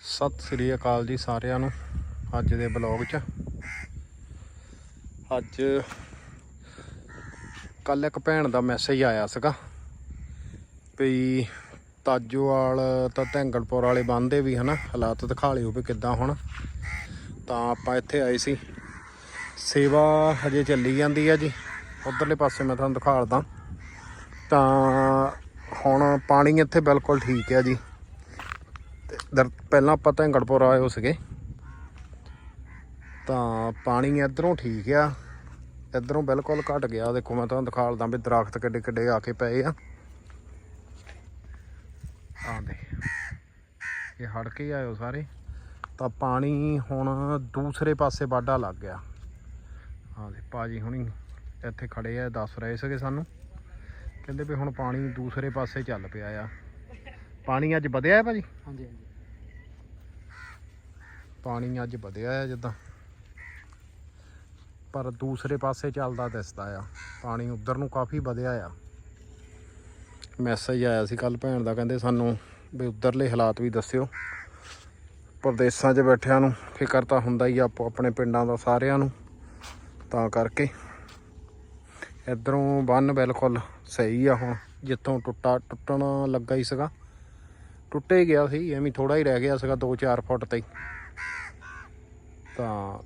ਸਤਿ ਸ੍ਰੀ ਅਕਾਲ ਜੀ ਸਾਰਿਆਂ ਨੂੰ ਅੱਜ ਦੇ ਬਲੌਗ 'ਚ। ਅੱਜ ਕੱਲ ਇੱਕ ਭੈਣ ਦਾ ਮੈਸੇਜ ਆਇਆ ਸੀਗਾ ਵੀ ਤਾਜੋਵਾਲ ਤਾਂ ਧੈਂਗੜਪੁਰ ਵਾਲੇ ਬੰਦੇ ਵੀ ਹਨਾ, ਹਾਲਾਤ ਦਿਖਾ ਲਿਓ ਵੀ ਕਿੱਦਾਂ ਹੁਣ। ਤਾਂ ਆਪਾਂ ਇੱਥੇ ਆਏ ਸੀ। ਸੇਵਾ ਹਜੇ ਚੱਲੀ ਜਾਂਦੀ ਆ ਜੀ। ਉਧਰਲੇ ਪਾਸੇ ਮੈਂ ਤੁਹਾਨੂੰ ਦਿਖਾਲਦਾ। ਤਾਂ ਹੁਣ ਪਾਣੀ ਇੱਥੇ ਬਿਲਕੁਲ ਠੀਕ ਹੈ ਜੀ। ਪਹਿਲਾਂ ਆਪਾਂ ਧੈਂਗੜਪੁਰ ਆਏ ਹੋ ਸੀਗੇ। ਤਾਂ ਪਾਣੀ ਇਧਰੋਂ ਠੀਕ ਆ। ਇਧਰੋਂ ਬਿਲਕੁਲ ਘਟ ਗਿਆ। ਦੇਖੋ ਮੈਂ ਤੁਹਾਨੂੰ ਦਿਖਾ ਦਿਖਾਲਦਾ ਵੀ ਦਰਖਤ ਕਿੱਡੇ ਕਿੱਡੇ ਆ ਕੇ ਪਏ ਆ। ਆਹ ਦੇ ਇਹ ਹੜ ਕੇ ਆਇਓ ਸਾਰੇ। ਤਾਂ ਪਾਣੀ ਹੁਣ ਦੂਸਰੇ ਪਾਸੇ ਵਾਢਾ ਲੱਗ ਗਿਆ। ਆਹ ਦੇ ਭਾਜੀ ਹੁਣੀ ਇੱਥੇ ਖੜੇ ਆ, ਦੱਸ ਰਹੇ ਸੀਗੇ ਸਾਨੂੰ। ਕਹਿੰਦੇ ਵੀ ਹੁਣ ਪਾਣੀ ਦੂਸਰੇ ਪਾਸੇ ਚੱਲ ਪਿਆ ਆ। ਪਾਣੀ ਅੱਜ ਵਧਿਆ ਹੈ ਭਾਜੀ? ਹਾਂਜੀ ਹਾਂਜੀ। ਪਾਣੀ ਅੱਜ ਵਧਿਆ ਆ ਜਿੱਦਾਂ। ਪਰ ਦੂਸਰੇ ਪਾਸੇ ਚੱਲਦਾ ਦਿਸਦਾ ਆ। ਪਾਣੀ ਉਧਰ ਨੂੰ ਕਾਫੀ ਵਧਿਆ ਆ। ਮੈਸੇਜ ਆਇਆ ਸੀ ਕੱਲ ਭੈਣ ਦਾ, ਕਹਿੰਦੇ ਸਾਨੂੰ ਵੀ ਉਧਰਲੇ ਹਾਲਾਤ ਵੀ ਦੱਸਿਓ। ਪ੍ਰਦੇਸਾਂ 'ਚ ਬੈਠਿਆਂ ਨੂੰ ਫਿਕਰ ਤਾਂ ਹੁੰਦਾ ਹੀ ਆ ਆਪੋ ਆਪਣੇ ਪਿੰਡਾਂ ਦਾ ਸਾਰਿਆਂ ਨੂੰ। ਤਾਂ ਕਰਕੇ ਇਧਰੋਂ ਬੰਨ ਬਿਲਕੁਲ ਸਹੀ ਆ ਹੁਣ, ਜਿੱਥੋਂ ਟੁੱਟਾ, ਟੁੱਟਣ ਲੱਗਾ ਹੀ ਸੀਗਾ। ਟੁੱਟੇ ਗਿਆ ਸੀ, ਐਵੇਂ ਥੋੜਾ ਹੀ ਰਹਿ ਗਿਆ ਸੀਗਾ 2-4 ਫੁੱਟ ਤੇ ਹੀ। ਤਾਂ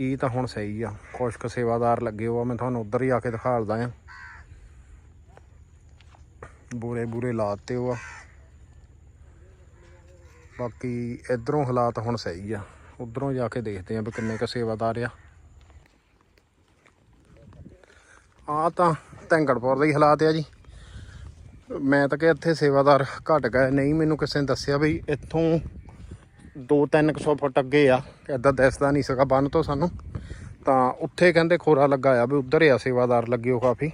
ਇਹ ਤਾਂ ਹੁਣ ਸਹੀ ਆ। ਕੁਛ ਕੁ ਸੇਵਾਦਾਰ ਲੱਗੇ ਹੋ ਆ। ਮੈਂ ਤੁਹਾਨੂੰ ਉਧਰ ਹੀ ਆ ਕੇ ਦਿਖਾਲਦਾ ਆ। ਬੂਰੇ ਬੂਰੇ ਲਾਤੇ ਹੋ ਆ। ਬਾਕੀ ਇਧਰੋਂ ਹਾਲਾਤ ਹੁਣ ਸਹੀ ਆ। ਉਧਰੋਂ ਜਾ ਕੇ ਦੇਖਦੇ ਆ ਵੀ ਕਿੰਨੇ ਕ ਸੇਵਾਦਾਰ ਆ। ਆ ਤਾਂ ਧੈਂਗੜਪੁਰ ਦੇ ਹੀ ਹਾਲਾਤ ਆ ਜੀ। ਮੈਂ ਤਾਂ ਕਿ ਇੱਥੇ ਸੇਵਾਦਾਰ ਘਟ ਗਏ। ਨਹੀਂ, ਮੈਨੂੰ ਕਿਸੇ ਨੇ ਦੱਸਿਆ ਵੀ ਇੱਥੋਂ 2-300 ਫੁੱਟ ਅੱਗੇ ਆ ਇਦਾਂ ਦਿਸਦਾ ਨਹੀਂ ਸੀਗਾ ਬੰਨ ਤੋਂ ਸਾਨੂੰ। ਤਾਂ ਉੱਥੇ ਕਹਿੰਦੇ ਖੋਰਾ ਲੱਗਾ ਆ ਵੀ ਉੱਧਰ ਆ, ਸੇਵਾਦਾਰ ਲੱਗੇ ਹੋ ਕਾਫੀ।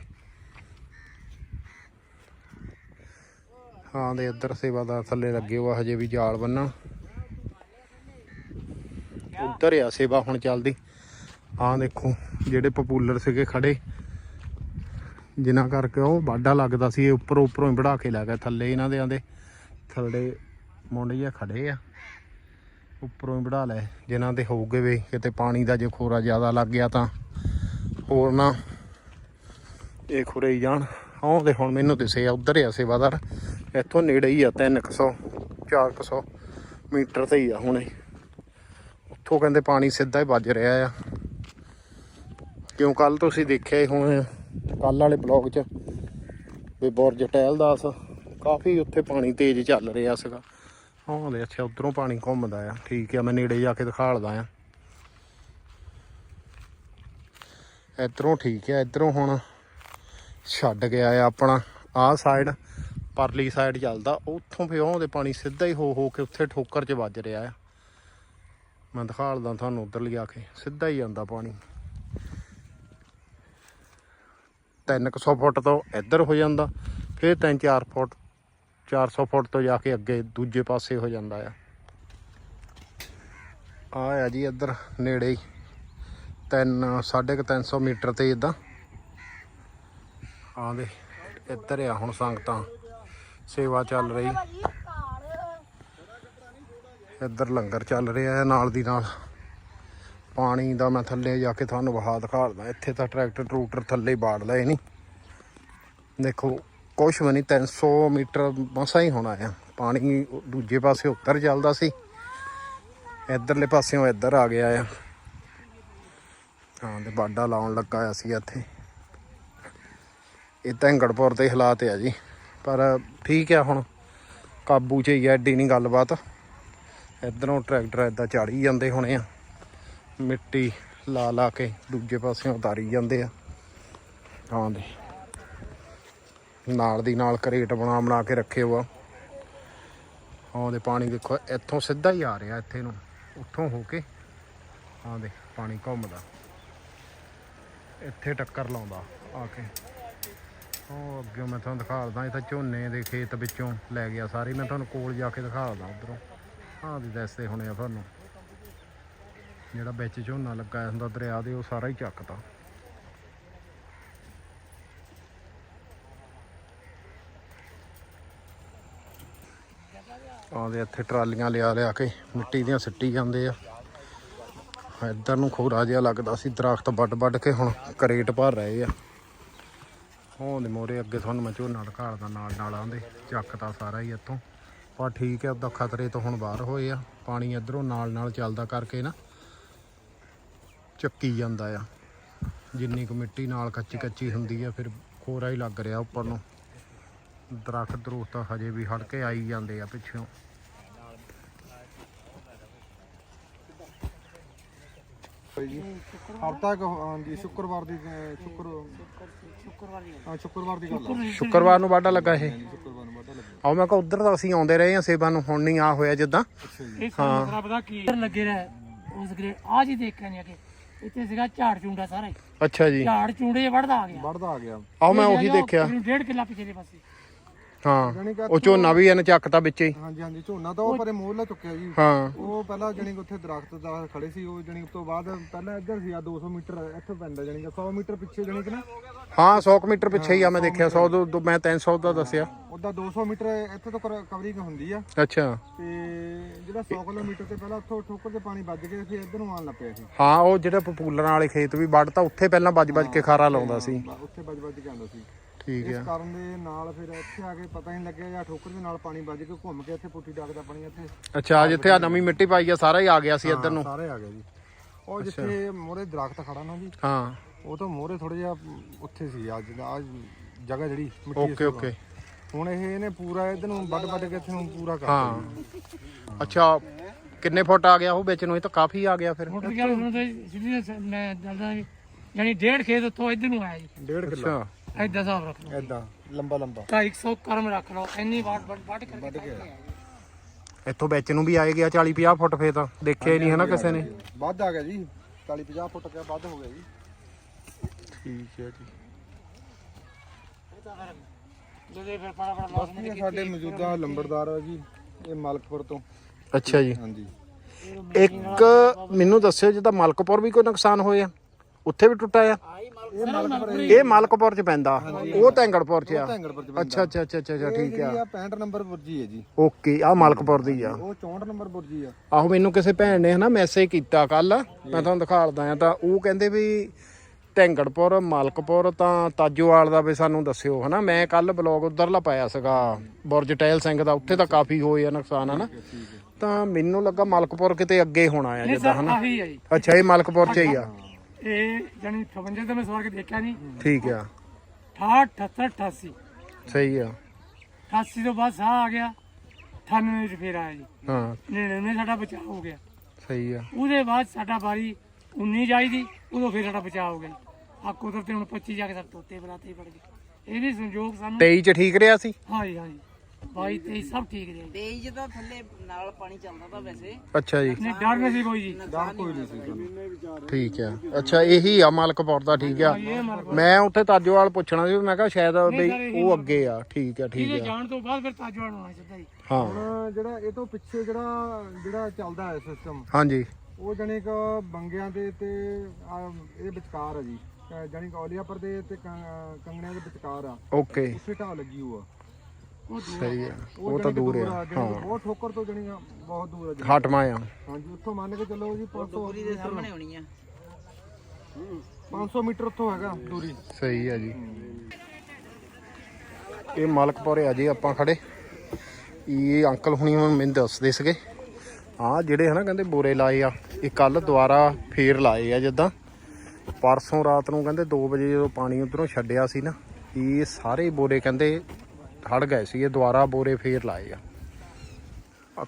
ਹਾਂ ਦੇ ਇੱਧਰ ਸੇਵਾਦਾਰ ਥੱਲੇ ਲੱਗੇ ਹੋ ਆ, ਹਜੇ ਵੀ ਜਾਲ ਬੰਨਣ। ਉੱਧਰ ਆ ਸੇਵਾ ਹੁਣ ਚੱਲਦੀ। ਆਹ ਦੇਖੋ, ਜਿਹੜੇ ਪਪੂਲਰ ਸੀਗੇ ਖੜੇ, ਜਿਨ੍ਹਾਂ ਕਰਕੇ ਉਹ ਵਾਢਾ ਲੱਗਦਾ ਸੀ, ਇਹ ਉੱਪਰੋਂ ਉੱਪਰੋਂ ਹੀ ਵੜਾ ਕੇ ਲੈ ਗਿਆ ਥੱਲੇ ਇਹਨਾਂ ਦੇ ਆਂਦੇ, ਥੱਲੇ ਮੁੰਡੇ ਜਿਹਾ ਖੜੇ ਆ। ਉੱਪਰੋਂ ਹੀ ਵੜਾ ਲੈ ਜਿਨ੍ਹਾਂ ਦੇ ਹੋਊਗੇ ਵੀ ਕਿਤੇ ਪਾਣੀ ਦਾ ਜੇ ਖੋਰਾ ਜ਼ਿਆਦਾ ਲੱਗ ਗਿਆ ਤਾਂ ਹੋਰ ਨਾ ਇਹ ਖੁਰੇ ਹੀ ਜਾਣ। ਆਉਂਦੇ ਹੁਣ ਮੈਨੂੰ ਦਿਸੇ ਆ ਉਧਰ ਆ ਸੇਵਾਦਾਰ। ਇੱਥੋਂ ਨੇੜੇ ਹੀ ਆ 300 400 ਮੀਟਰ ਤੇ ਹੀ ਆ ਹੁਣੇ। ਉੱਥੋਂ ਕਹਿੰਦੇ ਪਾਣੀ ਸਿੱਧਾ ਹੀ ਵੱਜ ਰਿਹਾ ਆ। ਕਿਉਂ ਕੱਲ ਤੁਸੀਂ ਦੇਖਿਆ ਹੁਣ ਕੱਲ ਵਾਲੇ ਬਲੌਗ 'ਚ ਵੀ ਬੁਰਜ ਟਹਿਲਦਾਸ ਕਾਫੀ ਉੱਥੇ ਪਾਣੀ ਤੇਜ਼ ਚੱਲ ਰਿਹਾ ਸੀਗਾ। ਹਾਂ ਦੇ ਅੱਛਾ ਉਧਰੋਂ ਪਾਣੀ ਘੁੰਮਦਾ ਆ। ਠੀਕ ਆ, ਮੈਂ ਨੇੜੇ ਜਾ ਕੇ ਦਿਖਾਲਦਾ ਆ। ਇਧਰੋਂ ਠੀਕ ਆ, ਇਧਰੋਂ ਹੁਣ ਛੱਡ ਗਿਆ ਆ ਆਪਣਾ। ਆਹ ਸਾਈਡ ਪਰਲੀ ਸਾਈਡ ਚੱਲਦਾ। ਉੱਥੋਂ ਫੇ ਉਹਦੇ ਪਾਣੀ ਸਿੱਧਾ ਹੀ ਹੋ ਹੋ ਕੇ ਉੱਥੇ ਠੋਕਰ 'ਚ ਵੱਜ ਰਿਹਾ ਆ। ਮੈਂ ਦਿਖਾਲਦਾ ਤੁਹਾਨੂੰ ਉਧਰ ਲਿਆ ਕੇ। ਸਿੱਧਾ ਹੀ ਜਾਂਦਾ ਪਾਣੀ। 300 ਫੁੱਟ ਤੋਂ ਇੱਧਰ ਹੋ ਜਾਂਦਾ। ਫਿਰ 3-4 ਫੁੱਟ 400 ਫੁੱਟ ਤੋਂ ਜਾ ਕੇ ਅੱਗੇ ਦੂਜੇ ਪਾਸੇ ਹੋ ਜਾਂਦਾ ਆ। ਆ ਆ ਜੀ ਇੱਧਰ ਨੇੜੇ ਹੀ 3 350 ਮੀਟਰ ਤੇ ਇਦਾਂ ਆ ਇੱਧਰ ਆ ਹੁਣ ਸੰਗਤਾਂ, ਸੇਵਾ ਚੱਲ ਰਹੀ। ਇੱਧਰ ਲੰਗਰ ਚੱਲ ਰਿਹਾ ਹੈ ਨਾਲ ਦੀ ਨਾਲ। ਪਾਣੀ ਦਾ ਮੈਂ ਥੱਲੇ ਜਾ ਕੇ ਤੁਹਾਨੂੰ ਵਹਾ ਦਿਖਾਉਂਦਾ ਇੱਥੇ ਤਾਂ ਟਰੈਕਟਰ ਟਰੂਟਰ ਥੱਲੇ ਬਾੜ ਲਏ ਨਹੀਂ। ਦੇਖੋ ਕੁਛ ਵੀ ਨਹੀਂ 300 ਮੀਟਰ ਮਸਾਂ ਹੀ ਹੋਣਾ ਆ। ਪਾਣੀ ਦੂਜੇ ਪਾਸੇ ਉੱਤਰ ਚੱਲਦਾ ਸੀ। ਇੱਧਰਲੇ ਪਾਸਿਓਂ ਇੱਧਰ ਆ ਗਿਆ ਆ। ਹਾਂ, ਤੇ ਬਾਡਾ ਲਾਉਣ ਲੱਗਾ ਆ ਸੀ ਇੱਥੇ। ਇਹ ਤਾਂ ਧੈਂਗੜਪੁਰ ਦੇ ਹਾਲਾਤ ਆ ਜੀ। ਪਰ ਠੀਕ ਆ ਹੁਣ। ਕਾਬੂ 'ਚ ਹੀ ਆ, ਐਡੀ ਨਹੀਂ ਗੱਲਬਾਤ। ਇੱਧਰੋਂ ਟਰੈਕਟਰ ਏਦਾਂ ਚਾੜੀ ਜਾਂਦੇ ਹੋਣੇ ਆ। ਮਿੱਟੀ ਲਾ ਲਾ ਕੇ ਦੂਜੇ ਪਾਸਿਓਂ ਉਤਾਰੀ ਜਾਂਦੇ ਆ। ਹਾਂ ਦੇ ਨਾਲ ਦੀ ਨਾਲ ਕਰੇਟ ਬਣਾ ਬਣਾ ਕੇ ਰੱਖੇ ਹੋਆ ਆਉਂਦੇ ਪਾਣੀ ਦੇਖੋ, ਇੱਥੋਂ ਸਿੱਧਾ ਹੀ ਆ ਰਿਹਾ ਇੱਥੇ ਨੂੰ। ਉੱਥੋਂ ਹੋ ਕੇ ਆਉਂਦੇ ਪਾਣੀ ਘੁੰਮਦਾ। ਇੱਥੇ ਟੱਕਰ ਲਾਉਂਦਾ ਆ ਕੇ। ਉਹ ਅੱਗੇ ਮੈਂ ਤੁਹਾਨੂੰ ਦਿਖਾਉਂਦਾ ਇਹ ਤਾਂ ਝੋਨੇ ਦੇ ਖੇਤ ਵਿੱਚੋਂ ਲੈ ਗਿਆ ਸਾਰੇ। ਮੈਂ ਤੁਹਾਨੂੰ ਕੋਲ ਜਾ ਕੇ ਦਿਖਾਉਂਦਾ ਉਧਰੋਂ। ਆਹ ਦੀ ਦੱਸਦੇ ਹੋਣੇ ਆ ਤੁਹਾਨੂੰ। ਜਿਹੜਾ ਵਿੱਚ ਝੋਨਾ ਲੱਗਾ ਹੁੰਦਾ ਦਰਿਆ ਦੇ, ਉਹ ਸਾਰਾ ਹੀ ਚੱਕਦਾ। ਆਉਂਦੇ ਇੱਥੇ ਟਰਾਲੀਆਂ ਲਿਆ ਲਿਆ ਕੇ ਮਿੱਟੀ ਦੀਆਂ ਸਿੱਟੀ ਜਾਂਦੇ ਆ। ਇੱਧਰ ਨੂੰ ਖੋਰਾ ਜਿਹਾ ਲੱਗਦਾ ਸੀ, ਦਰਖਤ ਵੱਡ ਵੱਡ ਕੇ ਹੁਣ ਕਰੇਟ ਭਰ ਰਹੇ ਆ। ਹੋਂ ਦੇ ਮੋਰੇ ਅੱਗੇ ਤੁਹਾਨੂੰ ਮੈਂ ਝੋਨਾ ਦਾ ਨਾਲ ਨਾਲ ਆਂਦੇ ਚੱਕਤਾ ਸਾਰਾ ਹੀ ਇੱਥੋਂ। ਪਰ ਠੀਕ ਹੈ ਉਹਦਾ ਖਤਰੇ ਤੋਂ ਹੁਣ ਬਾਹਰ ਹੋਏ ਆ, ਪਾਣੀ ਇਧਰੋਂ ਨਾਲ ਨਾਲ ਚੱਲਦਾ ਕਰਕੇ ਨਾ ਚੱਕੀ ਜਾਂਦਾ ਆ। ਜਿੰਨੀ ਕੁ ਮਿੱਟੀ ਨਾਲ ਕੱਚੀ ਕੱਚੀ ਹੁੰਦੀ ਆ, ਫਿਰ ਖੋਰਾ ਹੀ ਲੱਗ ਰਿਹਾ ਉੱਪਰ ਨੂੰ। ਦਰਖਤ ਦਰੁਖਤ ਹਜੇ ਵੀ ਹੜ ਕੇ ਆਈ ਜਾਂਦੇ ਆ ਪਿੱਛੋਂ। ਜੀ। ਹਫਤਾ ਕੁ ਹਾਂਜੀ ਸ਼ੁੱਕਰਵਾਰ ਦੀ ਸ਼ੁੱਕਰ ਸ਼ੁੱਕਰਵਾਰ ਦੀ ਹਾਂ ਸ਼ੁੱਕਰਵਾਰ ਦੀ ਗੱਲ ਆ। ਸ਼ੁੱਕਰਵਾਰ ਨੂੰ ਵਾਢਾ ਲੱਗਾ ਇਹ। ਸ਼ੁੱਕਰਵਾਰ ਨੂੰ ਪਤਾ ਲੱਗਿਆ ਆਓ ਮੈਂ ਕਿਹਾ ਉਧਰ ਤਾਂ ਅਸੀਂ ਆਉਂਦੇ ਰਹੇ ਆ ਸੇਵਾ ਨੂੰ ਹੁਣ ਨਹੀਂ ਆ ਹੋਇਆ ਜਿੱਦਾਂ। ਅੱਛਾ ਜੀ। ਇਹ ਸਾਨੂੰ ਮਤਲਬ ਪਤਾ ਕੀ ਹੈ? ਲੱਗੇ ਰਹੇ। ਉਸ ਗਰੇ ਆ ਜੀ ਦੇਖਿਆ ਨਹੀਂ ਕਿ। ਇੱਥੇ ਸੀਗਾ ਝਾੜ ਚੁੰਡਾ ਸਾਰਾ। ਹੀ ਅੱਛਾ ਜੀ। ਝਾੜ ਚੁੰਡੇ ਵੜਦਾ ਆ ਗਿਆ। ਵੜਦਾ ਆ ਗਿਆ। ਆਓ ਮੈਂ ਉਹੀ ਦੇਖਿਆ। ਡੇਢ ਕਿੱਲਾ ਪਿਛਲੇ ਪਾਸੇ। ਹਾਂ ਜਾਣੀ ਕਿ ਉਹ ਝੋਨਾ ਵੀ ਇਹਨੇ ਚੱਕਤਾ ਵਿੱਚ ਹੀ। ਹਾਂਜੀ ਹਾਂਜੀ ਝੋਨਾ ਤਾਂ ਉਹ ਪਰੇ ਮੋਹਲਾ ਚੁੱਕਿਆ ਜੀ। ਹਾਂ। ਉਹ ਪਹਿਲਾਂ ਜਣੀ ਉੱਥੇ ਦਰਖਤ ਦਾ ਖੜੇ ਸੀ ਉਹ ਜਣੀ ਤੋਂ ਬਾਅਦ ਪਹਿਲਾਂ ਇੱਧਰ ਸੀ ਆ 200 ਮੀਟਰ ਇੱਥੇ ਪੈਂਦਾ ਜਣੀ 100 ਮੀਟਰ ਪਿੱਛੇ ਜਣੀ ਕਿ ਨਾ। ਹਾਂ 100 ਕੁ ਮੀਟਰ ਪਿੱਛੇ ਹੀ ਆ ਮੈਂ ਦੇਖਿਆ 100 ਤੋਂ ਤੋਂ ਮੈਂ 300 ਦਾ ਦੱਸਿਆ। ਉਹਦਾ 200 ਮੀਟਰ ਇੱਥੇ ਤੋਂ ਕਵਰਿੰਗ ਹੁੰਦੀ ਆ। ਅੱਛਾ। ਤੇ ਜਿਹੜਾ 100 ਕਿਲੋਮੀਟਰ ਤੇ ਪਹਿਲਾਂ ਉੱਥੋਂ ਠੋਕਰ ਤੇ ਪਾਣੀ ਵੱਜ ਕੇ ਫਿਰ ਇੱਧਰ ਨੂੰ ਆਉਣ ਲੱਪਿਆ ਸੀ। ਹਾਂ ਉਹ ਜਿਹੜੇ ਪਪੂਲਰਾਂ ਵਾਲੇ ਖੇਤ ਵੀ ਵੱਢ ਤਾਂ ਉੱਥੇ ਪਹਿਲਾਂ ਵੱਜ ਵੱਜ ਕੇ ਖਾਰਾ ਲਾਉਂਦਾ ਸੀ। ਬ- ਉੱਥੇ ਵੱਜ ਵੱਜ ਕੇ ਆਉਂਦਾ ਸੀ। ਠੀਕ ਇਸ ਆ। ਕਾਰਨ ਦੇ ਨਾਲ ਫਿਰ ਇੱਥੇ ਆ ਕੇ ਪਤਾ ਨਹੀਂ ਲੱਗਿਆ ਜਾਂ ਠੋਕਰ ਦੇ ਨਾਲ ਪਾਣੀ ਵੱਜ ਕੇ ਘੁੰਮ ਕੇ ਇੱਥੇ ਪੁੱਟੀ ਡਾਕਦਾ ਪਾਣੀ ਇੱਥੇ ਅੱਛਾ ਜਿੱਥੇ ਆ ਨਵੀਂ ਮਿੱਟੀ ਪਾਈ ਆ ਸਾਰਾ ਹੀ ਆ ਗਿਆ ਸੀ ਇੱਧਰ ਨੂੰ। ਸਾਰੇ ਆ ਗਏ ਜੀ। ਉਹ ਜਿੱਥੇ ਮੋਰੇ ਦਰਖਤ ਖੜਾ ਨਾ ਜੀ ਹਾਂ। ਉਹ ਤਾਂ ਮੋਰੇ ਥੋੜਾ ਜਿਹਾ ਉੱਥੇ ਸੀ ਅੱਜ ਆ ਜਗ੍ਹਾ ਜਿਹੜੀ ਮਿੱਟੀ ਓਕੇ ਓਕੇ। ਹੁਣ ਇਹ ਇਹਨੇ ਪੂਰਾ ਇਧਰ ਨੂੰ ਵੱਡ ਵੱਡ ਕੇ ਇੱਥੇ ਨੂੰ ਪੂਰਾ ਕਰ ਹਾਂ। ਅੱਛਾ ਕਿੰਨੇ ਫੁੱਟ ਆ ਗਿਆ ਉਹ ਵਿੱਚ ਨੂੰ? ਇਹ ਤਾਂ ਕਾਫੀ ਆ ਗਿਆ ਫਿਰ। ਮੋਟਰ ਗੱਲ ਹੁਣ ਤੇ ਸਿੱਧੀ ਮੈਂ ਦੱਸਦਾ ਵੀ ਯਾਨੀ ਡੇਢ ਖੇਤ ਉੱਥੋਂ ਇੱਧਰ ਨੂੰ ਆਇਆ ਜੀ। ਡੇਢ ਕਿੱਲਾ। ਅੱਛਾ ਐਦਾਂ ਹਿਸਾਬ ਰੱਖ ਲਓ। ਐਦਾਂ ਲੰਬਾ ਲੰਬਾ। ਤਾਂ 100 ਕਰਮ ਰੱਖ ਲਓ ਇੰਨੀ ਵਾਟ ਵੱਟ ਵੱਟ ਕਰਕੇ ਆਇਆ ਜੀ। ਇੱਥੋਂ ਵਿੱਚ ਨੂੰ ਵੀ ਆਏ ਗਿਆ 40 50 ਫੁੱਟ ਫੇਰ ਤਾਂ ਦੇਖਿਆ ਹੀ ਨਹੀਂ ਹਨਾ ਕਿਸੇ ਨੇ। ਵੱਧ ਆ ਗਿਆ ਜੀ 40 50 ਫੁੱਟ ਕਿਆ ਵੱਧ ਹੋ ਗਿਆ ਜੀ। ਠੀਕ ਹੈ ਜੀ। ਜਦੋਂ ਇਹ ਫਿਰ ਬੜਾ ਬੜਾ ਬਸ ਇਹ ਸਾਡੇ ਮੌਜੂਦਾ ਲੰਬੜਦਾਰ ਆ ਜੀ ਇਹ ਮਲਕਪੁਰ ਤੋਂ। ਅੱਛਾ ਜੀ। ਹਾਂਜੀ। ਇੱਕ ਮੈਨੂੰ ਦੱਸਿਓ ਜਿੱਦਾਂ ਮਲਕਪੁਰ ਵੀ ਕੋਈ ਨੁਕਸਾਨ ਹੋਇਆ ਉੱਥੇ ਵੀ ਟੁੱਟਾ ਆ? ਇਹ ਮਲਕਪੁਰ ਚ ਪੈਂਦਾ। ਉਹ ਧੈਂਗੜਪੁਰ ਚ ਆ। ਧੈਂਗੜਪੁਰ ਚ ਅੱਛਾ ਅੱਛਾ ਅੱਛਾ ਅੱਛਾ ਅੱਛਾ, ਠੀਕ ਆ। ਆ 65 ਨੰਬਰ ਬੁਰਜੀ ਹੈ ਜੀ। ਓਕੇ ਆ ਮਲਕਪੁਰ ਦੀ ਆ। ਉਹ 64 ਨੰਬਰ ਬੁਰਜੀ ਆ। ਆਹੋ ਮੈਨੂੰ ਕਿਸੇ ਭੈਣ ਨੇ ਹਨਾ ਮੈਸੇਜ ਕੀਤਾ ਕੱਲ ਮੈਂ ਤੁਹਾਨੂੰ ਦਿਖਾਲਦਾ ਆ ਤਾਂ ਉਹ ਕਹਿੰਦੇ ਵੀ ਢੈਂਗੜਪੁਰ ਮਲਕਪੁਰ ਤਾਂ ਤਾਜੋਵਾਲ ਦਾ ਵੀ ਸਾਨੂੰ ਦੱਸਿਓ ਹਨਾ। ਮੈਂ ਕੱਲ ਬਲੌਗ ਉਧਰਲਾ ਪਾਇਆ ਸੀਗਾ ਬੁਰਜ ਟਹਿਲ ਸਿੰਘ ਦਾ। ਉੱਥੇ ਤਾਂ ਕਾਫੀ ਹੋਏ ਆ ਨੁਕਸਾਨ ਹਨਾ। ਤਾਂ ਮੈਨੂੰ ਲੱਗਾ ਮਲਕਪੁਰ ਕਿਤੇ ਅੱਗੇ ਹੋਣਾ ਆ ਜਿੱਦਾਂ ਹਨਾ। ਆਹੀ ਹੈ ਜੀ। ਅੱਛਾ ਇਹ ਮਲਕਪੁਰ ਚ ਹੀ ਆ। ਇਹ ਜਾਨੀ 58 ਤੇ ਮੈਂ ਸਵਾਰ ਕੇ ਦੇਖਿਆ ਨਹੀਂ। ਠੀਕ ਆ। 68 88 ਸਹੀ ਆ। 88 ਤੋਂ ਬਾਅਦ ਸਾਹ ਆ ਗਿਆ। 98 ਵਿੱਚ ਫੇਰ ਆਇਆ ਜੀ। ਹਾਂ। 99 ਸਾਡਾ ਬਚਾਅ ਹੋ ਗਿਆ। ਸਹੀ ਆ। ਉਹਦੇ ਬਾਅਦ ਸਾਡਾ ਬਾਰੀ 19 ਜਾਈਦੀ ਉਦੋਂ ਫੇਰ ਸਾਡਾ ਬਚਾਅ ਹੋ ਗਿਆ। ਆ ਕੁਦਰਤ ਨੇ ਹੁਣ 25 ਜਾ ਕੇ ਸਰ ਤੋਤੇ ਬਰਾਤੇ ਪੜ ਗਏ। ਇਹ ਵੀ ਸੰਯੋਗ ਸਾਨੂੰ 23 ਚ ਠੀਕ ਰਿਹਾ ਸੀ? ਹਾਂਜੀ ਹਾਂਜੀ। 22 23 ਸਭ ਠੀਕ ਰਿਹਾ ਜੀ। ਤੇਜ ਤਾਂ ਥੱਲੇ ਨਾਲ ਪਾਣੀ ਚੱਲਦਾ ਤਾਂ ਵੈਸੇ। ਅੱਛਾ ਜੀ। ਨਹੀਂ ਡਰ ਨਹੀਂ ਸੀ ਕੋਈ ਜੀ। ਡਰ ਕੋਈ ਨਹੀਂ ਸੀ ਠੀਕ ਆ। ਅੱਛਾ ਇਹੀ ਆ ਮਲਕਪੁਰ ਦਾ ਠੀਕ ਆ। ਇਹ ਮਰ ਮੈਂ ਉੱਥੇ ਤਾਜੋਵਾਲ ਪੁੱਛਣਾ ਸੀ ਮੈਂ ਕਿਹਾ ਸ਼ਾਇਦ ਬਈ ਉਹ ਅੱਗੇ ਆ। ਠੀਕ ਆ ਠੀਕ ਆ। ਜਾਣ ਤੋਂ ਬਾਅਦ ਫਿਰ ਤਾਜਵਾਲ ਹੋਣਾ ਚਾਹੀਦਾ ਜੀ ਹਾਂ। ਹੁਣ ਜਿਹੜਾ ਇਹ ਤੋਂ ਪਿੱਛੇ ਜਿਹੜਾ ਜਿਹੜਾ ਚੱਲਦਾ ਹੈ ਸਿਸਟਮ ਹਾਂਜੀ। ਉਹ ਜਾਣੀ ਕਿ ਬੰਗਿਆਂ ਦੇ ਤੇ ਆ, ਇਹ ਵਿਚਕਾਰ ਆ ਜੀ। ਜਾਣੀ ਕਿ ਔਲੀਆਪੁਰ ਦੇ ਤੇ ਕ- ਕੰਗਣਿਆਂ ਦੇ ਵਿਚਕਾਰ ਆ। ਓਕੇ। ਉੱਥੇ ਢਾਹ ਲੱਗੀ ਹੋਆ ਉਹ ਦੂਰ ਸਹੀ ਆ। ਉਹ ਤਾਂ ਦੂਰ ਕਿ ਹਾਂ। ਬਹੁਤ ਠੋਕਰ ਤੋਂ ਜਾਣੀ ਬਹੁਤ ਦੂਰ ਆ ਜੀ ਹਟਮਾ ਆ। ਹਾਂਜੀ ਉੱਥੋਂ ਮੰਨ ਕੇ ਚੱਲੋ ਜੀ 500 ਪੂਰੀ ਦੇ ਸਾਹਮਣੇ ਹੋਣੀ ਆ। 500 ਮੀਟਰ ਉੱਥੋਂ ਹੈਗਾ ਦੂਰੀ। ਸਹੀ ਆ ਜੀ। ਇਹ ਮਲਕਪੁਰੇ ਆ ਜੀ ਆਪਾਂ ਖੜੇ। ਇਹ ਅੰਕਲ ਹੁਣੀ ਹੁਣ ਮੈਨੂੰ ਦੱਸਦੇ ਸੀਗੇ। ਆ ਜਿਹੜੇ ਹਨਾ ਕਹਿੰਦੇ ਬੋਰੇ ਲਾਏ ਆ ਇਹ ਕੱਲ ਦੁਬਾਰਾ ਫੇਰ ਲਾਏ ਆ ਜਿੱਦਾਂ। ਪਰਸੋਂ ਰਾਤ ਨੂੰ ਕਹਿੰਦੇ 2 ਵਜੇ ਜਦੋਂ ਪਾਣੀ ਉਧਰੋਂ ਛੱਡਿਆ ਸੀ ਨਾ ਇਹ ਸਾਰੇ ਬੋਰੇ ਕਹਿੰਦੇ ਹੜ ਗਏ ਸੀ ਇਹ ਦੁਬਾਰਾ ਬੋਰੇ ਫੇਰ ਲਾਏ ਆ।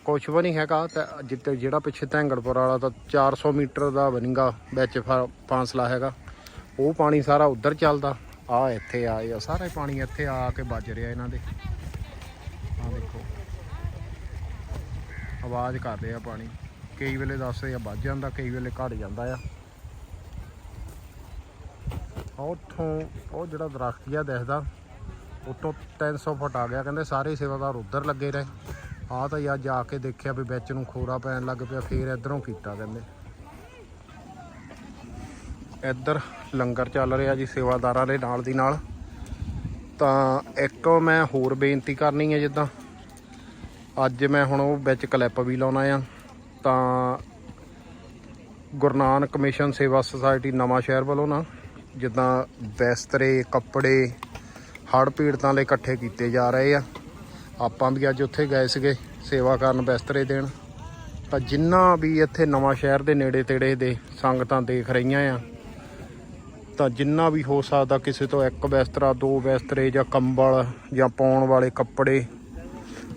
ਕੁਛ ਵੀ ਨਹੀਂ ਹੈਗਾ, ਤਾਂ ਜਿੱਤੇ ਜਿਹੜਾ ਪਿੱਛੇ ਧੈਂਗੜਪੁਰ ਵਾਲਾ ਤਾਂ 400 ਮੀਟਰ ਦਾ ਬਣੇਗਾ ਵਿੱਚ ਫਾ- ਫਾਸਲਾ ਹੈਗਾ। ਉਹ ਪਾਣੀ ਸਾਰਾ ਉੱਧਰ ਚੱਲਦਾ। ਆ ਇੱਥੇ ਆਏ ਆ, ਸਾਰਾ ਪਾਣੀ ਇੱਥੇ ਆ ਕੇ ਵੱਜ ਰਿਹਾ ਇਹਨਾਂ ਦੇ। ਆ ਦੇਖੋ। ਆਵਾਜ਼ ਕਰਦੇ ਆ ਪਾਣੀ। ਕਈ ਵੇਲੇ ਦੱਸਦੇ ਆ ਵੱਜ ਜਾਂਦਾ, ਕਈ ਵੇਲੇ ਘਟ ਜਾਂਦਾ ਆ। ਉੱਥੋਂ, ਉਹ ਜਿਹੜਾ ਦਰਖਤ ਜਿਹਾ ਦਿਖਦਾ ਉੱਤੋਂ 300 ਫੁੱਟ ਆ ਗਿਆ। ਕਹਿੰਦੇ ਸਾਰੇ ਸੇਵਾਦਾਰ ਉੱਧਰ ਲੱਗੇ ਰਹੇ। ਆ ਤਾਂ ਯਾਰ ਜਾ ਕੇ ਦੇਖਿਆ ਵੀ ਵਿੱਚ ਨੂੰ ਖੋਰਾ ਪੈਣ ਲੱਗ ਪਿਆ, ਫੇਰ ਇਧਰੋਂ ਕੀਤਾ ਕਹਿੰਦੇ। ਇੱਧਰ ਲੰਗਰ ਚੱਲ ਰਿਹਾ ਜੀ ਸੇਵਾਦਾਰਾਂ ਦੇ ਨਾਲ ਦੀ ਨਾਲ। ਤਾਂ ਇੱਕ ਮੈਂ ਹੋਰ ਬੇਨਤੀ ਕਰਨੀ ਹੈ ਜਿੱਦਾਂ, ਅੱਜ ਮੈਂ ਹੁਣ ਉਹ ਵਿੱਚ ਕਲਿੱਪ ਵੀ ਲਾਉਣਾ ਆ। ਤਾਂ ਗੁਰੂ ਨਾਨਕ ਮਿਸ਼ਨ ਸੇਵਾ ਸੁਸਾਇਟੀ ਨਵਾਂ ਸ਼ਹਿਰ ਵੱਲੋਂ ਨਾ, ਜਿੱਦਾਂ ਬਿਸਤਰੇ, ਕੱਪੜੇ ਹੜ੍ਹ ਪੀੜਤਾਂ ਲਈ ਇਕੱਠੇ ਕੀਤੇ ਜਾ ਰਹੇ ਆ। ਆਪਾਂ ਵੀ ਅੱਜ ਉੱਥੇ ਗਏ ਸੀਗੇ, ਸੇਵਾ ਕਰਨ ਬਿਸਤਰੇ ਦੇਣ। ਤਾਂ ਜਿੰਨਾ ਵੀ ਇੱਥੇ ਨਵਾਂ ਸ਼ਹਿਰ ਦੇ ਨੇੜੇ ਤੇੜੇ ਦੇ ਸੰਗਤਾਂ ਦੇਖ ਰਹੀਆਂ ਆ, ਤਾਂ ਜਿੰਨਾ ਵੀ ਹੋ ਸਕਦਾ ਕਿਸੇ ਤੋਂ ਇੱਕ ਬਿਸਤਰਾ, ਦੋ ਬਿਸਤਰੇ ਜਾਂ ਕੰਬਲ ਜਾਂ ਪਾਉਣ ਵਾਲੇ ਕੱਪੜੇ,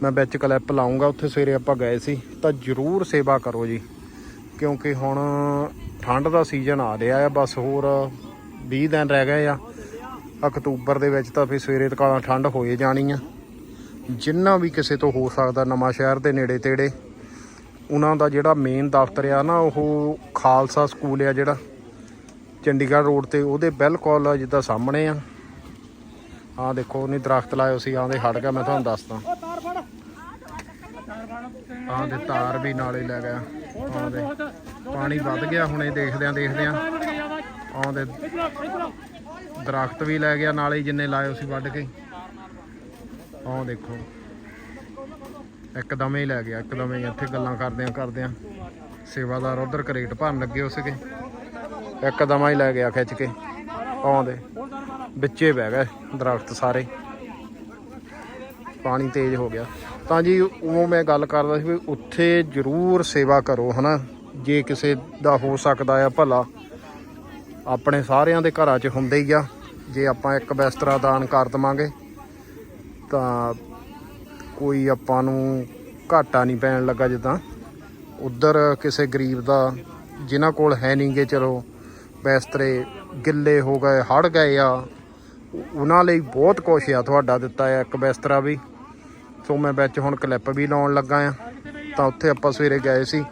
ਮੈਂ ਵਿੱਚ ਕਲਿੱਪ ਲਾਉਂਗਾ ਉੱਥੇ ਸਵੇਰੇ ਆਪਾਂ ਗਏ ਸੀ। ਤਾਂ ਜਰੂਰ ਸੇਵਾ ਕਰੋ ਜੀ, ਕਿਉਂਕਿ ਹੁਣ ਠੰਡ ਦਾ ਸੀਜ਼ਨ ਆ ਰਿਹਾ ਆ, ਬਸ ਹੋਰ 20 ਦਿਨ ਰਹਿ ਗਏ ਆ। ਅਕਤੂਬਰ ਦੇ ਵਿੱਚ ਤਾਂ ਫਿਰ ਸਵੇਰੇ ਤਕਾਲਾਂ ਠੰਡ ਹੋਏ ਜਾਣੀ ਆ ਜਿੰਨਾ ਵੀ ਕਿਸੇ ਤੋਂ ਹੋ ਸਕਦਾ ਨਵਾਂ ਸ਼ਹਿਰ ਦੇ ਨੇੜੇ ਤੇੜੇ ਉਹਨਾਂ ਦਾ ਜਿਹੜਾ ਮੇਨ ਦਫ਼ਤਰ ਆ ਨਾ ਉਹ ਖਾਲਸਾ ਸਕੂਲ ਆ ਜਿਹੜਾ। ਚੰਡੀਗੜ੍ਹ ਰੋਡ ਤੇ ਉਹਦੇ ਬਿਲਕੁਲ ਜਿੱਦਾਂ ਸਾਹਮਣੇ ਆ। ਆਹ ਦੇਖੋ ਉਹਨੇ ਦਰਖਤ ਲਾਏ ਸੀ ਆਂਦੇ ਹਟ ਗਿਆ ਮੈਂ ਤੁਹਾਨੂੰ ਦੱਸਦਾ। ਆਹ ਦੇ ਤਾਰ ਵੀ ਨਾਲੇ ਲੈ ਗਿਆ। ਆਹ ਦੇ ਪਾਣੀ ਵੱਧ ਗਿਆ ਹੁਣੇ ਦੇਖਦਿਆਂ ਦੇਖਦਿਆਂ ਆਹ ਦੇ ਦਰਖਤ ਵੀ ਲੈ ਗਿਆ, ਨਾਲੇ ਹੀ ਜਿੰਨੇ ਲਾਏ ਸੀ ਵੱਢ ਕੇ। ਆਹ ਦੇਖੋ। ਇੱਕਦਮ ਹੀ ਲੈ ਗਿਆ, ਇੱਕਦਮ ਹੀ ਇੱਥੇ ਗੱਲਾਂ ਕਰਦਿਆਂ ਕਰਦਿਆਂ ਸੇਵਾਦਾਰ ਉਧਰ ਕਰੇਟ ਭਰਨ ਲੱਗੇ ਹੋ ਸੀਗੇ ਇੱਕਦਮ ਹੀ ਲੈ ਗਿਆ ਖਿੱਚ ਕੇ। ਆਉਂਦੇ ਵਿੱਚੇ ਬਹਿ ਗਏ ਦਰਖਤ ਸਾਰੇ। ਪਾਣੀ ਤੇਜ਼ ਹੋ ਗਿਆ। ਤਾਂ ਜੀ ਉਹ ਮੈਂ ਗੱਲ ਕਰਦਾ ਸੀ ਵੀ ਉੱਥੇ ਜ਼ਰੂਰ ਸੇਵਾ ਕਰੋ, ਹਨਾ। ਜੇ ਕਿਸੇ ਦਾ ਹੋ ਸਕਦਾ ਆ ਭਲਾ। ਆਪਣੇ ਸਾਰਿਆਂ ਦੇ ਘਰਾਂ 'ਚ ਹੁੰਦੇ ਹੀ ਆ। ਜੇ ਆਪਾਂ ਇੱਕ ਬਿਸਤਰਾ ਦਾਨ ਕਰ ਦਵਾਂਗੇ, ਤਾਂ ਕੋਈ ਆਪਾਂ ਨੂੰ ਘਾਟਾ ਨਹੀਂ ਪੈਣ ਲੱਗਾ ਜਿੱਦਾਂ। ਉਧਰ ਕਿਸੇ ਗਰੀਬ ਦਾ, ਜਿਨ੍ਹਾਂ ਕੋਲ ਹੈ ਨਹੀਂਗੇ ਚਲੋ ਬਿਸਤਰੇ ਗਿੱਲੇ ਹੋ ਗਏ ਹੜ ਗਏ ਆ। ਉਹਨਾਂ ਲਈ ਬਹੁਤ ਕੁਛ ਆ ਤੁਹਾਡਾ ਦਿੱਤਾ ਆ ਇੱਕ ਬਿਸਤਰਾ ਵੀ। ਸੋ ਮੈਂ ਵਿੱਚ ਹੁਣ ਕਲਿੱਪ ਵੀ ਲਾਉਣ ਲੱਗਾ ਆ। ਤਾਂ ਉੱਥੇ ਆਪਾਂ ਸਵੇਰੇ ਗਏ ਸੀ।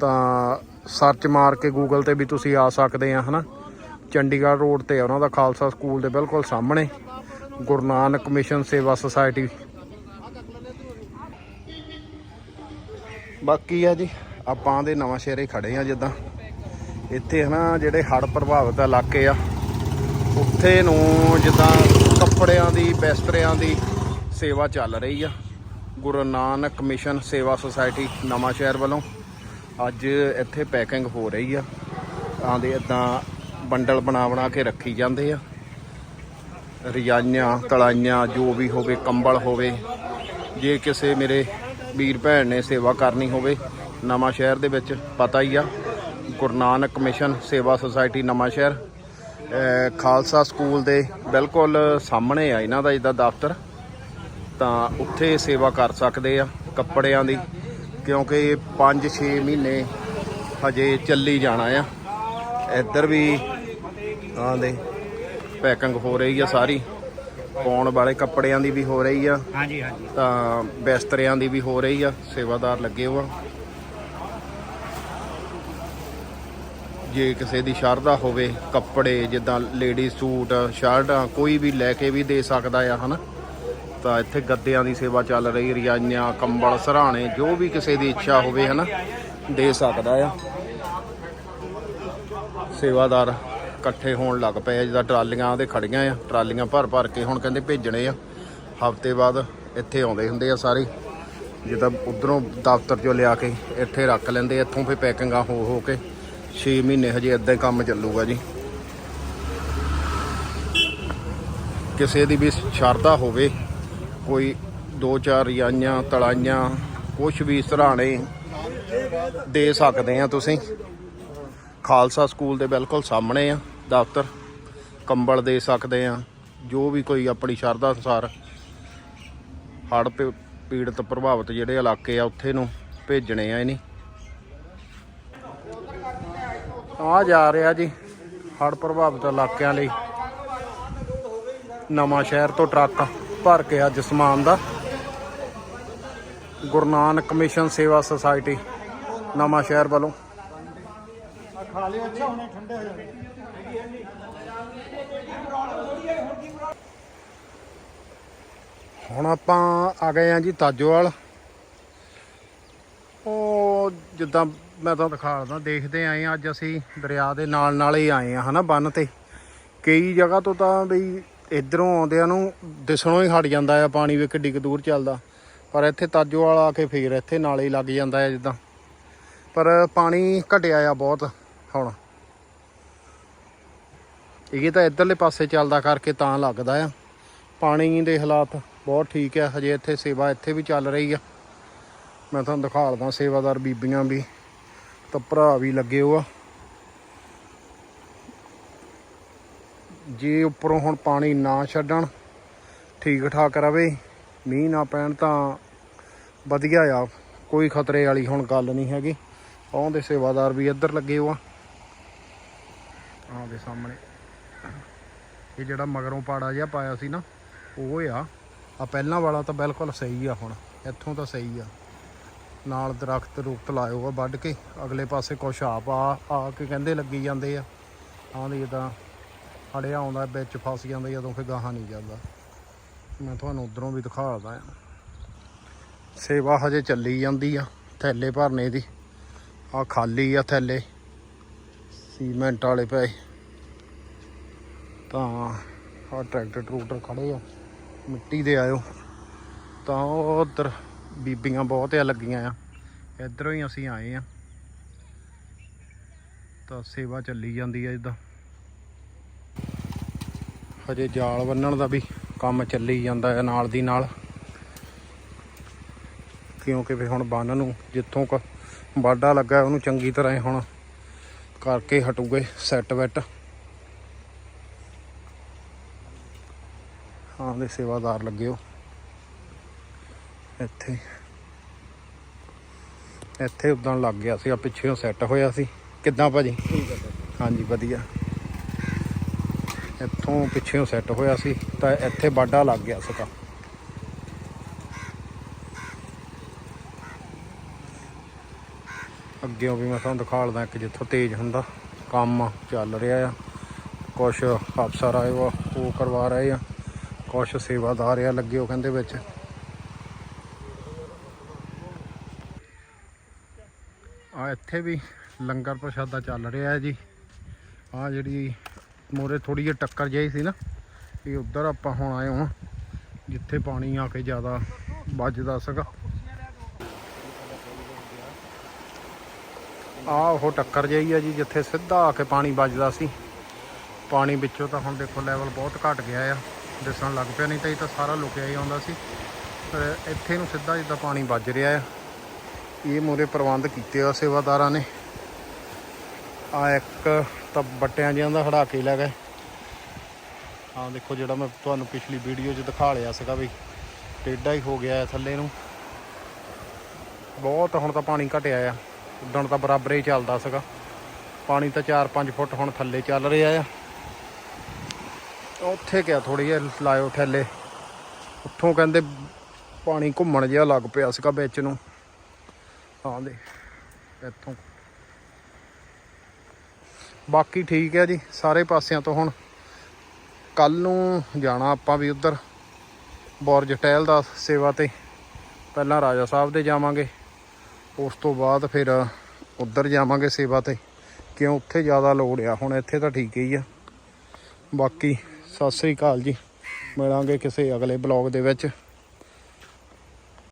ਤਾਂ ਸਰਚ ਮਾਰ ਕੇ ਗੂਗਲ ਤੇ ਵੀ ਤੁਸੀਂ ਆ ਸਕਦੇ ਆ, ਹਨਾ? ਚੰਡੀਗੜ੍ਹ ਰੋਡ ਤੇ ਆ, ਉਹਨਾਂ ਦਾ ਖਾਲਸਾ ਸਕੂਲ ਦੇ ਬਿਲਕੁਲ ਸਾਹਮਣੇ, ਗੁਰੂ ਨਾਨਕ ਮਿਸ਼ਨ ਸੇਵਾ ਸੁਸਾਇਟੀ। ਬਾਕੀ ਆ ਜੀ, ਆਪਾਂ ਦੇ ਨਵਾਂ ਸ਼ਹਿਰੇ ਖੜੇ ਆ ਜਿੱਦਾਂ। ਇੱਥੇ ਹਨਾ, ਜਿਹੜੇ ਹੜ੍ਹ ਪ੍ਰਭਾਵਿਤ ਇਲਾਕੇ ਆ, ਉੱਥੇ ਨੂੰ ਜਿੱਦਾਂ ਕੱਪੜਿਆਂ ਦੀ, ਬਿਸਤਰਿਆਂ ਦੀ ਸੇਵਾ ਚੱਲ ਰਹੀ ਆ। ਗੁਰੂ ਨਾਨਕ ਮਿਸ਼ਨ ਸੇਵਾ ਸੁਸਾਇਟੀ ਨਵਾਂ ਸ਼ਹਿਰ ਵੱਲੋਂ ਅੱਜ ਇੱਥੇ ਪੈਕਿੰਗ ਹੋ ਰਹੀ ਆ। ਆਂਦੇ ਇਦਾਂ ਬੰਡਲ ਬਣਾ ਬਣਾ ਕੇ ਰੱਖੀ ਜਾਂਦੇ ਆ। ਰਜਾਈਆਂ, ਤਲਾਈਆਂ, ਜੋ ਵੀ ਹੋਵੇ, ਕੰਬਲ ਹੋਵੇ, ਜੇ ਕਿਸੇ ਮੇਰੇ ਵੀਰ ਭੈਣ ਨੇ ਸੇਵਾ ਕਰਨੀ ਹੋਵੇ, ਨਵਾਂ ਸ਼ਹਿਰ ਦੇ ਵਿੱਚ ਪਤਾ ਹੀ ਆ, ਗੁਰੂ ਨਾਨਕ ਮਿਸ਼ਨ ਸੇਵਾ ਸੁਸਾਇਟੀ ਨਵਾਂ ਸ਼ਹਿਰ ਖਾਲਸਾ ਸਕੂਲ ਦੇ ਬਿਲਕੁਲ ਸਾਹਮਣੇ ਆ ਇਹਨਾਂ ਦਾ ਜਿੱਦਾਂ ਦਫ਼ਤਰ, ਤਾਂ ਉੱਥੇ ਸੇਵਾ ਕਰ ਸਕਦੇ ਆ ਕੱਪੜਿਆਂ ਦੀ, ਕਿਉਂਕਿ 5-6 ਮਹੀਨੇ ਹਜੇ ਚੱਲੀ ਜਾਣਾ ਆ। ਇੱਧਰ ਵੀ ਆਂ ਦੇ। ਪੈਕਿੰਗ ਹੋ ਰਹੀ ਆ ਸਾਰੀ। ਪਾਉਣ ਵਾਲੇ ਕੱਪੜਿਆਂ ਦੀ ਵੀ ਹੋ ਰਹੀ ਆ। ਹਾਂਜੀ ਹਾਂਜੀ। ਤਾਂ ਬਿਸਤਰਿਆਂ ਦੀ ਵੀ ਹੋ ਰਹੀ ਆ। ਸੇਵਾਦਾਰ ਲੱਗੇ ਹੋਆ। ਜੇ ਕਿਸੇ ਦੀ ਸ਼ਰਧਾ ਹੋਵੇ ਕੱਪੜੇ ਜਿੱਦਾਂ ਲੇਡੀ ਸੂਟ ਸ਼ਰਟਾਂ ਕੋਈ ਵੀ ਲੈ ਕੇ ਵੀ ਦੇ ਸਕਦਾ ਆ ਹਨਾ? ਤਾਂ ਇੱਥੇ ਗੱਦਿਆਂ ਦੀ ਸੇਵਾ ਚੱਲ ਰਹੀ ਰਜਾਈਆਂ ਕੰਬਲ ਸਰਾਣੇ ਜੋ ਵੀ ਕਿਸੇ ਦੀ ਇੱਛਾ ਹੋਵੇ ਹਨਾ? ਦੇ ਸਕਦਾ ਆ। ਸੇਵਾਦਾਰ ਇਕੱਠੇ ਹੋਣ ਲੱਗ ਪਏ ਆ, ਜਿੱਦਾਂ ਟਰਾਲੀਆਂ ਉਹਦੇ ਖੜੀਆਂ ਆ, ਟਰਾਲੀਆਂ ਭਰ ਭਰ ਕੇ ਹੁਣ ਕਹਿੰਦੇ ਭੇਜਣੇ ਆ। ਹਫ਼ਤੇ ਬਾਅਦ ਇੱਥੇ ਆਉਂਦੇ ਹੁੰਦੇ ਆ ਸਾਰੇ। ਜਿੱਦਾਂ ਉਧਰੋਂ ਦਫ਼ਤਰ ਚੋਂ ਲਿਆ ਕੇ ਇੱਥੇ ਰੱਖ ਲੈਂਦੇ ਇੱਥੋਂ ਫੇ ਪੈਕਿੰਗਾਂ ਹੋ ਹੋ ਕੇ 6 ਮਹੀਨੇ ਹਜੇ ਇਦਾਂ ਹੀ ਕੰਮ ਚੱਲੂਗਾ ਜੀ। ਕਿਸੇ ਦੀ ਵੀ ਸ਼ਰਧਾ ਹੋਵੇ, ਕੋਈ ਦੋ ਚਾਰ ਰਜਾਈਆਂ ਤਲਾਈਆਂ ਕੁਝ ਵੀ ਸਰਾਣੇ ਦੇ ਸਕਦੇ ਆ ਤੁਸੀਂ। ਖਾਲਸਾ ਸਕੂਲ ਦੇ ਬਿਲਕੁਲ ਸਾਹਮਣੇ ਆ, ਦਫ਼ਤਰ। ਕੰਬਲ ਦੇ ਸਕਦੇ ਆ, ਜੋ ਵੀ ਕੋਈ ਆਪਣੀ ਸ਼ਰਧਾ ਅਨੁਸਾਰ ਹੜ੍ਹ ਪੀੜਤ, ਪ੍ਰਭਾਵਿਤ ਜਿਹੜੇ ਇਲਾਕੇ ਆ, ਉੱਥੇ ਨੂੰ ਭੇਜਣੇ ਆ ਇਹਨੀ। ਆ ਜਾ ਰਿਹਾ ਜੀ, ਹੜ੍ਹ ਪ੍ਰਭਾਵਿਤ ਇਲਾਕਿਆਂ ਲਈ। ਨਵਾਂ ਸ਼ਹਿਰ ਤੋਂ ਟਰੱਕ ਭਰ ਕੇ ਅੱਜ ਸਮਾਨ ਦਾ। ਗੁਰੂ ਨਾਨਕ ਕਮਿਸ਼ਨ ਸੇਵਾ ਸੁਸਾਇਟੀ, ਨਵਾਂ ਸ਼ਹਿਰ ਵੱਲੋਂ। ਖਾ ਲਿਓ, ਅੱਛਾ, ਹੁਣੇ ਠੰਡੇ ਹੋ ਜਾਣੇ ਹੁਣ ਆਪਾਂ ਆ ਗਏ ਆ ਜੀ ਤਾਜੋਵਾਲ। ਉਹ ਜਿੱਦਾਂ ਮੈਂ ਤੁਹਾਨੂੰ ਦਿਖਾਉਂਦਾ ਦੇਖਦੇ ਆਏ ਆ ਅੱਜ ਅਸੀਂ ਦਰਿਆ ਦੇ ਨਾਲ ਨਾਲ ਹੀ ਆਏ ਆ ਹਨਾ, ਬੰਨ ਤੇ। ਕਈ ਜਗ੍ਹਾ ਤੋਂ ਤਾਂ ਬਈ ਇਧਰੋਂ ਆਉਂਦਿਆਂ ਨੂੰ ਦਿਸਣੋਂ ਹੀ ਹਟ ਜਾਂਦਾ ਆ, ਪਾਣੀ ਵੀ ਕਿੱਡੀ ਕੁ ਦੂਰ ਚੱਲਦਾ। ਪਰ ਇੱਥੇ ਤਾਜੋਵਾਲ ਆ ਕੇ ਫੇਰ ਇੱਥੇ ਨਾਲੇ ਹੀ ਲੱਗ ਜਾਂਦਾ ਹੈ ਜਿੱਦਾਂ। ਪਰ ਪਾਣੀ ਘਟਿਆ ਆ ਬਹੁਤ। ਹੁਣ। ਇਹ ਤਾਂ ਇੱਧਰਲੇ ਪਾਸੇ ਚੱਲਦਾ ਕਰਕੇ ਤਾਂ ਲੱਗਦਾ ਆ। ਪਾਣੀ ਦੇ ਹਾਲਾਤ ਬਹੁਤ ਠੀਕ ਆ, ਹਜੇ ਇੱਥੇ ਸੇਵਾ ਇੱਥੇ ਵੀ ਚੱਲ ਰਹੀ ਆ। ਮੈਂ ਤੁਹਾਨੂੰ ਦਿਖਾ ਦਿਖਾਲਦਾ ਸੇਵਾਦਾਰ ਬੀਬੀਆਂ ਵੀ, ਤਾਂ ਭਰਾ ਵੀ ਲੱਗੇ ਹੋ ਆ। ਜੇ ਉੱਪਰੋਂ ਹੁਣ ਪਾਣੀ ਨਾ ਛੱਡਣ ਠੀਕ ਠਾਕ ਰਵੇ, ਮੀਂਹ ਨਾ ਪੈਣ ਤਾਂ ਵਧੀਆ ਆ। ਕੋਈ ਖਤਰੇ ਵਾਲੀ ਹੁਣ ਗੱਲ ਨਹੀਂ ਹੈਗੀ। ਆਉਂਦੇ ਸੇਵਾਦਾਰ ਵੀ ਇੱਧਰ ਲੱਗੇ ਹੋ ਆ। ਆਹ ਦੇ ਸਾਹਮਣੇ। ਇਹ ਜਿਹੜਾ ਮਗਰੋਂ ਪਾੜਾ ਜਿਹਾ ਪਾਇਆ ਸੀ ਨਾ, ਉਹ ਆ। ਆ ਪਹਿਲਾਂ ਵਾਲਾ ਤਾਂ ਬਿਲਕੁਲ ਸਹੀ ਆ ਹੁਣ। ਇੱਥੋਂ ਤਾਂ ਸਹੀ ਆ। ਨਾਲ ਦਰਖਤ ਰੁਖਤ ਲਾਇਓ ਆ ਵੱਢ ਕੇ। ਅਗਲੇ ਪਾਸੇ ਕੁਛ ਆਪ ਆ ਆ ਕੇ ਕਹਿੰਦੇ ਲੱਗੀ ਜਾਂਦੇ ਆ। ਆਂਦੇ ਜਿੱਦਾਂ ਹੜਿਆ ਆਉਂਦਾ, ਵਿੱਚ ਫਸ ਜਾਂਦਾ ਜਦੋਂ ਫਿਰ ਗਾਹਾਂ ਨਹੀਂ ਜਾਂਦਾ। ਮੈਂ ਤੁਹਾਨੂੰ ਉਧਰੋਂ ਵੀ ਦਿਖਾਉਂਦਾ ਆ। ਸੇਵਾ ਹਜੇ ਚੱਲੀ ਜਾਂਦੀ ਆ, ਥੈਲੇ ਭਰਨੇ ਦੀ। ਆ ਖਾਲੀ ਆ ਥੈਲੇ। ਸੀਮੈਂਟ ਵਾਲੇ ਪਏ। ਤਾਂ ਆ ਟਰੈਕਟਰ ਟਰੂਕਟਰ ਖੜੇ ਆ। ਮਿੱਟੀ ਦੇ ਆਇਓ। ਤਾਂ ਉਹ ਉਧਰ ਬੀਬੀਆਂ ਬਹੁਤ ਆ ਲੱਗੀਆਂ ਆ। ਇਧਰੋਂ ਹੀ ਅਸੀਂ ਆਏ ਆ। ਤਾਂ ਸੇਵਾ ਚੱਲੀ ਜਾਂਦੀ ਆ ਇਦਾਂ। ਹਜੇ ਜਾਲ ਬੰਨਣ ਦਾ ਵੀ ਕੰਮ ਚੱਲੀ ਜਾਂਦਾ ਹੈ ਨਾਲ ਦੀ ਨਾਲ। ਕਿਉਂਕਿ ਵੀ ਹੁਣ ਬੰਨ ਨੂੰ ਜਿੱਥੋਂ ਕ ਵਾਢਾ ਲੱਗਾ, ਉਹਨੂੰ ਚੰਗੀ ਤਰ੍ਹਾਂ ਹੁਣ ਕਰਕੇ ਹਟੂਗੇ ਸੈੱਟ ਵੈਟ ਹਾਂ ਦੇ ਸੇਵਾਦਾਰ ਲੱਗੇ ਹੋ। ਇੱਥੇ। ਇੱਥੇ ਉਦਾਂ ਲੱਗ ਗਿਆ ਸੀ ਆ ਪਿੱਛੇੋਂ ਸੈੱਟ ਹੋਇਆ ਸੀ। ਕਿੱਦਾਂ ਭਾਜੀ? ਹਾਂਜੀ ਵਧੀਆ। ਇੱਥੋਂ ਪਿੱਛੇੋਂ ਸੈੱਟ ਹੋਇਆ ਸੀ ਤਾਂ ਇੱਥੇ ਵਾਢਾ ਲੱਗ ਗਿਆ ਸੀਗਾ। ਅੱਗੇ ਵੀ ਮੈਂ ਤੁਹਾਨੂੰ ਦਿਖਾ ਲਦਾ ਇੱਕ ਜਿੱਥੋਂ ਤੇਜ਼ ਹੁੰਦਾ, ਕੰਮ ਚੱਲ ਰਿਹਾ ਆ। ਕੁਝ ਅਫਸਰ ਆਏ ਵਾ, ਉਹ ਕਰਵਾ ਰਹੇ ਆ। ਕੁਝ ਸੇਵਾਦਾਰ ਆ ਲੱਗੇ ਉਹ ਕਹਿੰਦੇ ਵਿੱਚ। ਆ ਇੱਥੇ ਵੀ ਲੰਗਰ ਪ੍ਰਸ਼ਾਦਾ ਚੱਲ ਰਿਹਾ ਹੈ ਜੀ। ਆ ਜਿਹੜੀ ਮੋਰੇ ਥੋੜੀ ਜਿਹੀ ਟੱਕਰ ਜਿਹੀ ਸੀ ਨਾ, ਇਹ ਉਧਰ ਆਪਾਂ ਹੁਣ ਆਏ ਹਾਂ, ਜਿੱਥੇ ਪਾਣੀ ਆ ਕੇ ਜ਼ਿਆਦਾ ਵੱਜਦਾ ਸੀਗਾ। ਆ ਉਹ ਟੱਕਰ ਜਿਹੀ ਆ ਜੀ, ਜਿੱਥੇ ਸਿੱਧਾ ਆ ਕੇ ਪਾਣੀ ਵੱਜਦਾ ਸੀ। ਪਾਣੀ ਵਿੱਚੋਂ ਤਾਂ ਹੁਣ ਦੇਖੋ ਲੈਵਲ ਬਹੁਤ ਘਟ ਗਿਆ ਆ। ਦਿਸਣ ਲੱਗ ਪਿਆ, ਨਹੀਂ ਤਾਂ ਇਹ ਤਾਂ ਸਾਰਾ ਲੁਕਿਆ ਹੀ ਆਉਂਦਾ ਸੀ। ਪਰ ਇੱਥੇ ਨੂੰ ਸਿੱਧਾ ਜਿੱਦਾਂ ਪਾਣੀ ਵੱਜ ਰਿਹਾ ਆ। ਇਹ ਮੋਰੇ ਪ੍ਰਬੰਧ ਕੀਤੇ ਆ ਸੇਵਾਦਾਰਾਂ ਨੇ। ਆ ਇੱਕ ਤਾਂ ਬੱਟਿਆਂ ਜਿਹਾਂ ਦਾ ਖੜਾ ਕੇ ਲੈ ਗਏ। ਆ ਦੇਖੋ ਜਿਹੜਾ ਮੈਂ ਤੁਹਾਨੂੰ ਪਿਛਲੀ ਵੀਡੀਓ 'ਚ ਦਿਖਾ ਲਿਆ ਸੀਗਾ ਵੀ ਟੇਢਾ ਹੀ ਹੋ ਗਿਆ ਹੈ ਥੱਲੇ ਨੂੰ। ਬਹੁਤ ਹੁਣ ਤਾਂ ਪਾਣੀ ਘਟਿਆ ਆ। ਉਦਣ ਤਾਂ ਬਰਾਬਰ ਹੀ ਚੱਲਦਾ ਸੀਗਾ। ਪਾਣੀ ਤਾਂ 4-5 ਫੁੱਟ ਹੁਣ ਥੱਲੇ ਚੱਲ ਰਿਹਾ ਆ। ਉੱਥੇ ਕਿਆ ਥੋੜੀ ਜਿਹੀ ਲਾਇਓ ਥੱਲੇ ਉੱਥੋਂ ਕਹਿੰਦੇ ਪਾਣੀ ਘੁੰਮਣ ਜਿਹਾ ਲੱਗ ਪਿਆ ਸੀਗਾ ਵਿੱਚ ਨੂੰ। ਹਾਂ ਦੇ ਇੱਥੋਂ। ਬਾਕੀ ਠੀਕ ਹੈ ਜੀ, ਸਾਰੇ ਪਾਸਿਆਂ ਤੋਂ ਹੁਣ। ਕੱਲ ਨੂੰ ਜਾਣਾ ਆਪਾਂ ਵੀ ਉੱਧਰ। ਬੁਰਜ ਟਹਿਲ ਦਾ ਸੇਵਾ ਤੇ। ਪਹਿਲਾਂ ਰਾਜਾ ਸਾਹਿਬ ਦੇ ਜਾਵਾਂਗੇ। ਉਸ ਤੋਂ ਬਾਅਦ ਫਿਰ ਉੱਧਰ ਜਾਵਾਂਗੇ ਸੇਵਾ ਤੇ, ਕਿਉਂ ਉੱਥੇ ਜ਼ਿਆਦਾ ਲੋੜ ਆ। ਹੁਣ ਇੱਥੇ ਤਾਂ ਠੀਕ ਹੀ ਆ। ਬਾਕੀ ਸਤਿ ਸ੍ਰੀ ਅਕਾਲ ਜੀ। ਮਿਲਾਂਗੇ ਕਿਸੇ ਅਗਲੇ ਬਲੌਗ ਦੇ ਵਿੱਚ।